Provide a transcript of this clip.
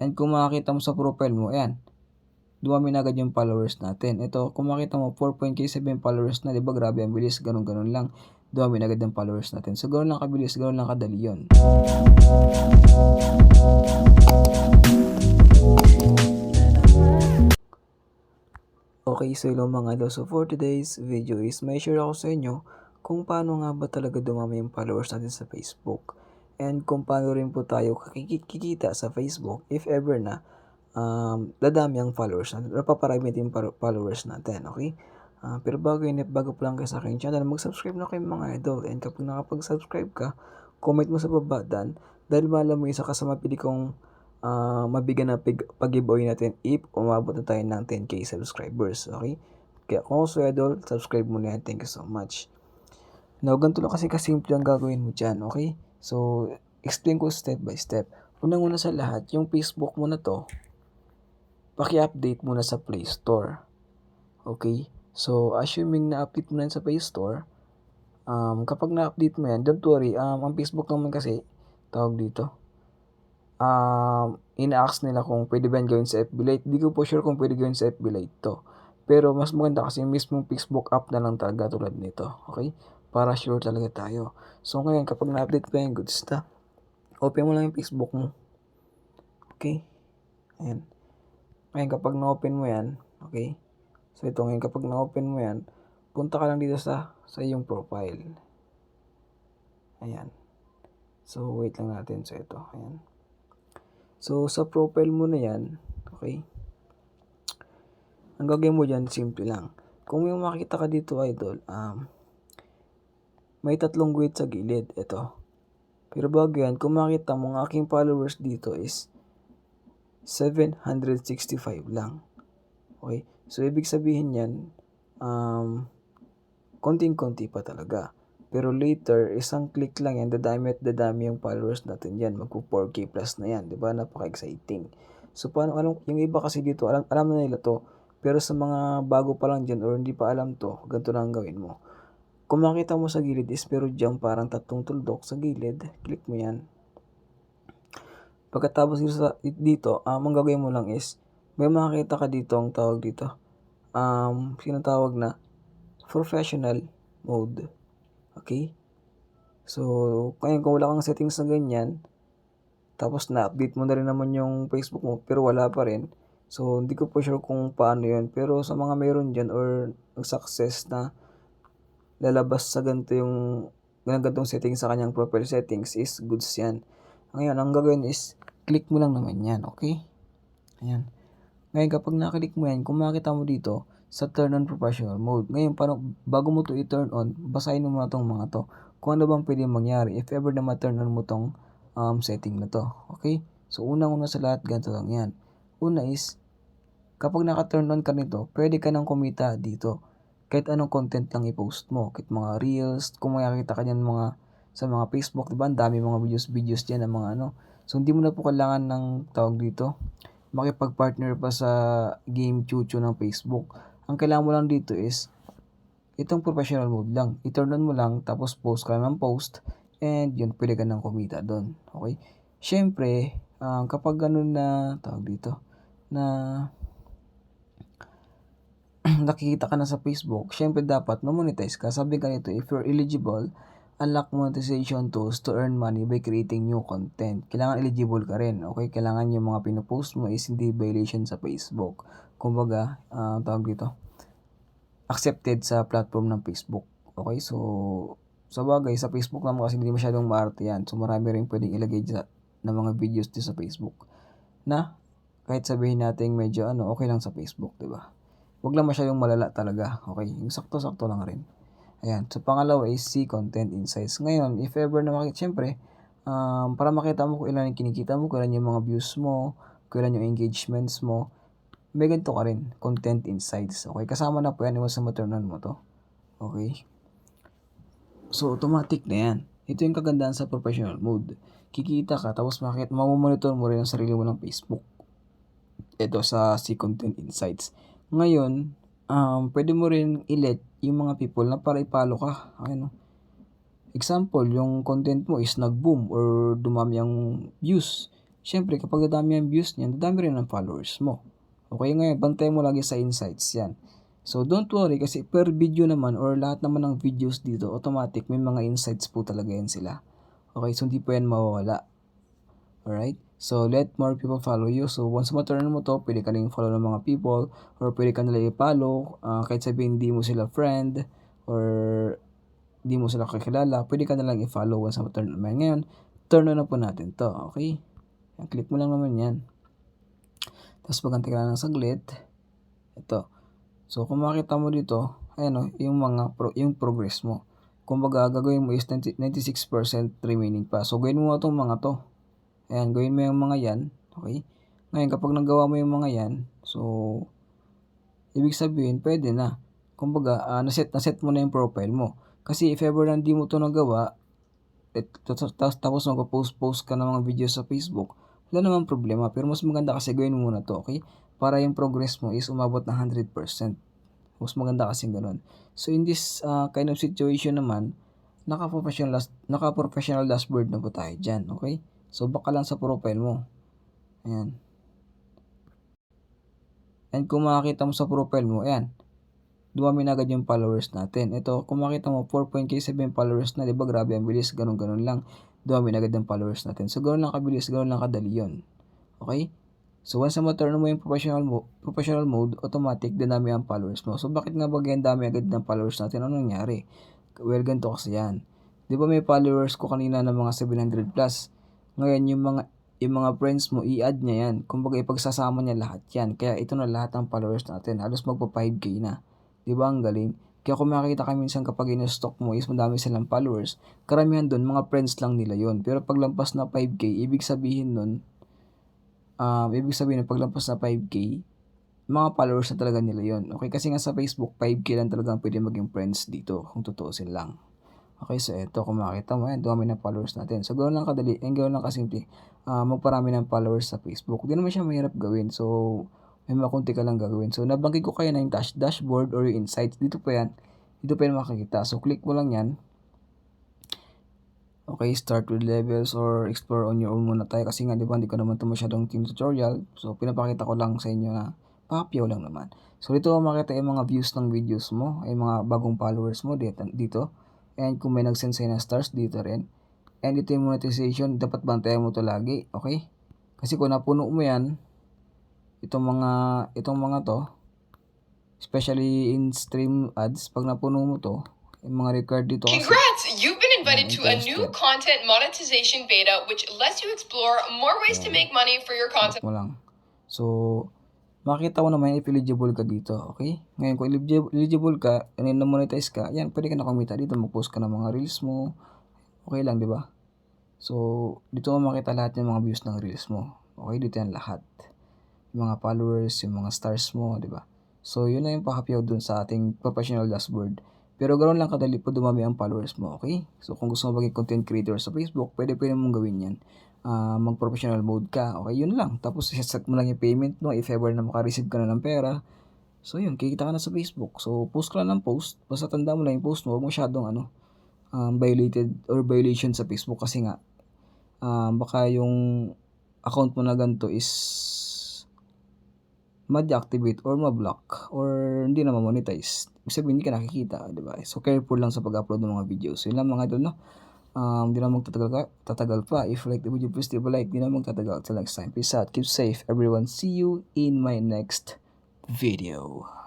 And kung makikita mo sa profile mo, ayan, dumami na agad yung followers natin. Ito, kung makita mo, 4.7 followers na, di ba? Grabe, ang bilis, ganun-ganun lang. Dumami na agad yung followers natin. So, ganun lang kabilis, ganun lang kadali yun. Okay, so hello mga idol. So for today's video is may share ako sa inyo kung paano nga ba talaga dumami yung followers natin sa Facebook. And kung paano rin po tayo kikita sa Facebook if ever na um, dadami ang followers natin or paparami din followers natin, okay? Uh, pero bago yun, bago pa lang kayo sa aking channel, mag-subscribe na kayo mga idol. And kapag nakapag-subscribe ka, comment mo sa baba dan dahil malam mo isa ka sa mapili kong uh, mabigyan na pag-giveaway natin if umabot na tayo ng 10k subscribers. Okay? Kaya kung gusto idol, subscribe mo na yan. Thank you so much. Now, ganito lang kasi kasimple ang gagawin mo dyan. Okay? So, explain ko step by step. Unang-una sa lahat, yung Facebook mo na to, paki-update muna sa Play Store. Okay? So, assuming na-update mo na sa Play Store, um, kapag na-update mo yan, don't worry, um, ang Facebook naman kasi, tawag dito, um, ina-ask nila kung pwede ba gawin sa FB Lite. Hindi ko po sure kung pwede gawin sa FB Lite to. Pero mas maganda kasi yung mismong Facebook app na lang talaga tulad nito. Okay? Para sure talaga tayo. So ngayon, kapag na-update pa yung goods na, open mo lang yung Facebook mo. Okay? Ayan. Ngayon, kapag na-open mo yan, okay? So ito ngayon, kapag na-open mo yan, punta ka lang dito sa sa iyong profile. Ayan. So, wait lang natin. So, ito. Ayan. So, sa profile mo na yan, okay? Ang gagawin mo dyan, simple lang. Kung may makita ka dito, idol, um, may tatlong guhit sa gilid. Ito. Pero bago yan, kung makita mo, ang aking followers dito is 765 lang. Okay? So, ibig sabihin yan, um, konting-konti pa talaga. Pero later, isang click lang yan, dadami at dadami yung followers natin yan. Magpo 4K plus na yan, di ba? Napaka-exciting. So, paano, alam, yung iba kasi dito, alam, alam na nila to. Pero sa mga bago pa lang dyan or hindi pa alam to, ganito lang gawin mo. Kung makita mo sa gilid is pero dyan parang tatlong tuldok sa gilid, click mo yan. Pagkatapos dito, sa, dito um, ang gagawin mo lang is, may makita ka dito ang tawag dito. Um, sinatawag na professional mode. Okay? So, kaya kung wala kang settings na ganyan, tapos na-update mo na rin naman yung Facebook mo, pero wala pa rin. So, hindi ko po sure kung paano yun. Pero sa mga meron dyan or success na lalabas sa ganito yung ganitong settings sa kanyang profile settings is goods yan. Ngayon, ang gagawin is click mo lang naman yan, okay? Ayan. Ngayon, kapag naklik mo yan, kung makita mo dito, sa turn on professional mode. Ngayon, paano, bago mo to i-turn on, basahin mo muna tong mga to. Kung ano bang pwede mangyari if ever na ma-turn on mo tong um, setting na to. Okay? So, unang-una sa lahat, ganito lang yan. Una is, kapag naka-turn on ka nito, pwede ka nang kumita dito. Kahit anong content lang i-post mo. Kahit mga reels, kung makikita ka dyan mga, sa mga Facebook, diba? Ang dami mga videos, videos dyan ng mga ano. So, hindi mo na po kailangan ng tawag dito, makipag-partner pa sa game chucho ng Facebook ang kailangan mo lang dito is itong professional mode lang. I-turn on mo lang tapos post ka ng post and yun pwede ka nang kumita doon. Okay? Syempre, um, kapag ganun na tawag dito na nakikita ka na sa Facebook, syempre dapat ma-monetize ka. Sabi ka nito, if you're eligible, unlock monetization tools to earn money by creating new content. Kailangan eligible ka rin, okay? Kailangan yung mga pinopost mo is hindi violation sa Facebook kumbaga, uh, tawag dito, accepted sa platform ng Facebook. Okay, so, sa bagay, sa Facebook naman kasi hindi masyadong maarte yan. So, marami rin pwedeng ilagay sa, ng mga videos din sa Facebook na kahit sabihin natin medyo ano, okay lang sa Facebook, di ba? Huwag lang masyadong malala talaga, okay? Yung sakto-sakto lang rin. Ayan. So, pangalawa is see content insights. Ngayon, if ever na makita, syempre, um, para makita mo kung ilan yung kinikita mo, kung ilan yung mga views mo, kung ilan yung engagements mo, may ganito ka rin, content insights. Okay, kasama na po yan, iwas sa maternal mo to. Okay. So, automatic na yan. Ito yung kagandahan sa professional mode. Kikita ka, tapos makikita, mamamonitor mo rin ang sarili mo ng Facebook. Ito sa si content insights. Ngayon, um, pwede mo rin i-let yung mga people na para ipalo ka. Ano? Example, yung content mo is nag-boom or dumami ang views syempre kapag dadami ang views niyan, dadami rin ang followers mo. Okay, ngayon, bantay mo lagi sa insights yan. So, don't worry kasi per video naman or lahat naman ng videos dito, automatic may mga insights po talaga yan sila. Okay, so hindi po yan mawawala. Alright? So, let more people follow you. So, once ma-turn mo to, pwede ka lang follow ng mga people or pwede ka nila i-follow. Uh, kahit sabihin hindi mo sila friend or hindi mo sila kakilala, pwede ka nalang i-follow once ma-turn mo. Ngayon, turn na po natin to. Okay? Click mo lang naman yan. Tapos pagkantay ka lang ng saglit, ito. So, kung makita mo dito, ayan o, yung mga, pro, yung progress mo. Kung baga, gagawin mo is 96% remaining pa. So, gawin mo itong mga to. Ayan, gawin mo yung mga yan. Okay? Ngayon, kapag nagawa mo yung mga yan, so, ibig sabihin, pwede na. Kung baga, uh, naset, naset mo na yung profile mo. Kasi if ever na hindi mo to nagawa, tapos magpo-post-post ka ng mga videos sa Facebook, wala namang problema. Pero mas maganda kasi gawin mo muna to, okay? Para yung progress mo is umabot na 100%. Mas maganda kasi ganun. So in this uh, kind of situation naman, naka-professional, naka-professional dashboard na po tayo dyan, okay? So baka lang sa profile mo. Ayan. And kung makakita mo sa profile mo, ayan, dumami na agad yung followers natin. Ito, kung makita mo, 4.7 followers na, di ba? Grabe ang bilis, ganun-ganun lang dumami na agad ng followers natin. So, ganoon lang kabilis, ganoon lang kadali yun. Okay? So, once na ma-turn mo yung professional, mo, professional mode, automatic, dinami ang followers mo. So, bakit nga ba ganyan dami agad ng followers natin? Ano nangyari? Well, ganito kasi yan. Di ba may followers ko kanina ng mga 700 plus? Ngayon, yung mga yung mga friends mo, i-add niya yan. Kumbaga, ipagsasama niya lahat yan. Kaya ito na lahat ng followers natin. Halos magpa 5k na. Di ba ang galing? Kaya kung makikita ka minsan kapag in-stock mo is madami silang followers, karamihan doon mga friends lang nila yon Pero paglampas na 5k, ibig sabihin nun, um, ibig sabihin paglampas na 5k, mga followers na talaga nila yon Okay, kasi nga sa Facebook, 5k lang talaga pwede maging friends dito, kung tutuusin lang. Okay, so eto, kung makita mo, yan, dami ng followers natin. So, gawin lang kadali, and gawin lang kasimple, uh, magparami ng followers sa Facebook. Hindi naman siya mahirap gawin. So, may mga kunti ka lang gagawin. So, nabanggit ko kayo na yung dash, dashboard or yung insights. Dito pa yan. Dito pa yan makikita. So, click mo lang yan. Okay, start with levels or explore on your own muna tayo. Kasi nga, di ba, hindi ko naman ito masyadong team tutorial. So, pinapakita ko lang sa inyo na papyaw lang naman. So, dito makita yung mga views ng videos mo, yung mga bagong followers mo dito. dito. And kung may nag-send sa'yo na stars, dito rin. And ito yung monetization, dapat bantayan mo to lagi, okay? Kasi kung napuno mo yan, itong mga itong mga to especially in stream ads pag napuno mo to yung mga record dito Congrats! You've been invited to a new content monetization beta which lets you explore more ways to make money for your content. mo lang so makita mo naman if eligible ka dito okay ngayon kung eligible ka and na monetize ka yan pwede ka na kumita dito mag-post ka ng mga reels mo okay lang di ba so dito mo makita lahat ng mga views ng reels mo okay dito yan lahat yung mga followers, yung mga stars mo, di ba? So, yun na yung pakapyaw dun sa ating professional dashboard. Pero ganoon lang kadali po dumami ang followers mo, okay? So, kung gusto mo maging content creator sa Facebook, pwede pwede mong gawin yan. Uh, mag-professional mode ka, okay? Yun lang. Tapos, set mo lang yung payment mo if ever na makareceive ka na ng pera. So, yun, kikita ka na sa Facebook. So, post ka lang ng post. Basta tanda mo lang yung post mo. Huwag masyadong, ano, um, violated or violation sa Facebook kasi nga, um, baka yung account mo na ganito is ma-deactivate or ma-block or hindi na ma-monetize. Ibig sabihin, hindi ka nakikita, di ba? So, careful lang sa pag-upload ng mga videos. Yun lang mga idol, no? Um, di na magtatagal ka, tatagal pa. If like the video, please leave a like. Di na magtatagal. Till next time. Peace out. Keep safe, everyone. See you in my next video.